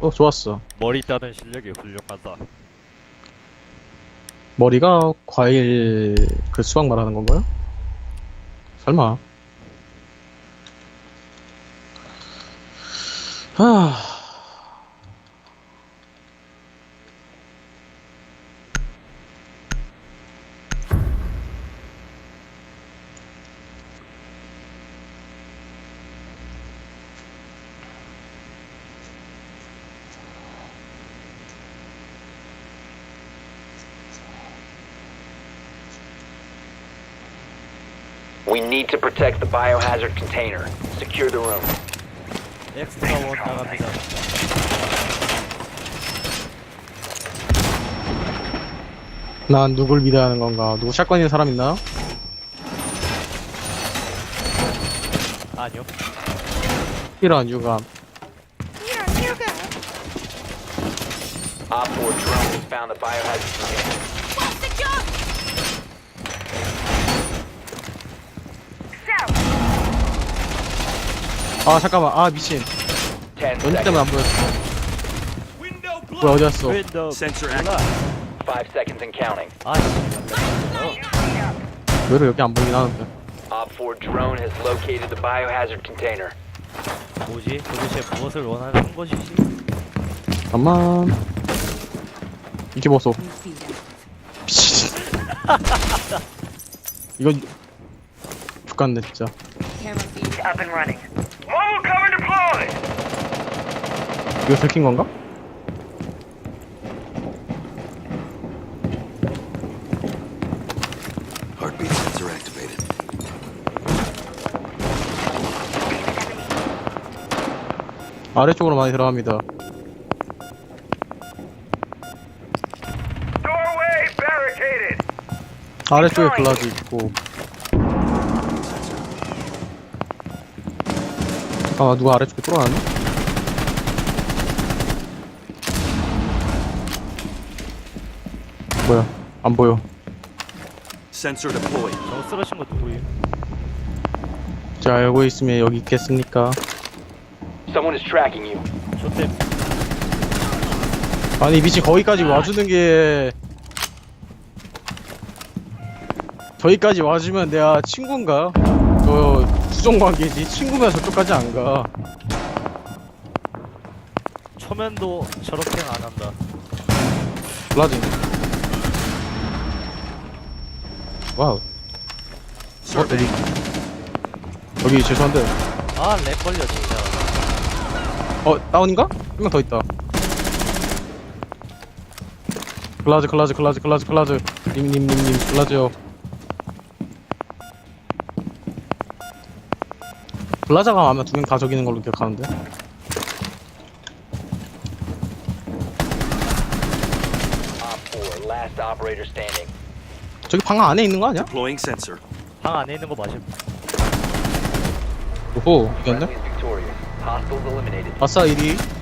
어 좋았어 머리 따는 실력이 훌륭하다. 머리가 과일 그 수박 말하는 건가요? 설마 하... We need to protect the biohazard container. Secure the room. 엑스트라 원 나갑니다. 난 누굴 믿어야 하는 건가 누구 샷건 있는 사람 있나? 아니요. 이런 유감 Op 4 drone has found the biohazard container. 아 잠깐만 아 미친 10 연기 때문에 안. 보였어 뭐야 어디 갔어 윈도우. Sensor 몰라. 5 seconds and counting. 아, 씨. 왜 이렇게 여기 안 보이긴 하는데 Op 4 drone has located the biohazard container. 뭐지? 도대체 무엇을 원하는 것이지? 이렇게 보소 미친 이건 죽겠네 진짜 Up and running. 이거 들킨 건가? Heartbeat sensor activated. 아래쪽으로 많이 들어갑니다. 아래쪽에 글라즈 있고 아 누가 아래쪽에 뚫어놨네? 뭐야 안 보여 Sensor deployed. 저 쓰러진 거 누구임? 자 알고 있으면 여기 있겠습니까 Someone is tracking you. 쇼템. 아니 미친 거기까지 와주는 게 저기까지 와주면 내가 친구인가? 저 부정관계지. 친구면 저쪽까지 안가. 초면도 저렇게는 안 한다. 블라진 와우. 어 여기. 여기 죄송한데. 아, 렉 걸려, 진짜. 어 다운인가? 한 명 더 있다. 글라즈 글라즈 글라즈 글라즈 글라즈. 님님님님 글라즈요 글라자가 아마 두 명 다 저기는 걸로 기억하는데 Op 4, last operator standing. 저기 방 안에 있는 거 아니야? Deploying sensor. 방 안에 있는 거 맞음. 오호 이겼네 Friendly is victorious. Hostiles eliminated. 아싸 1위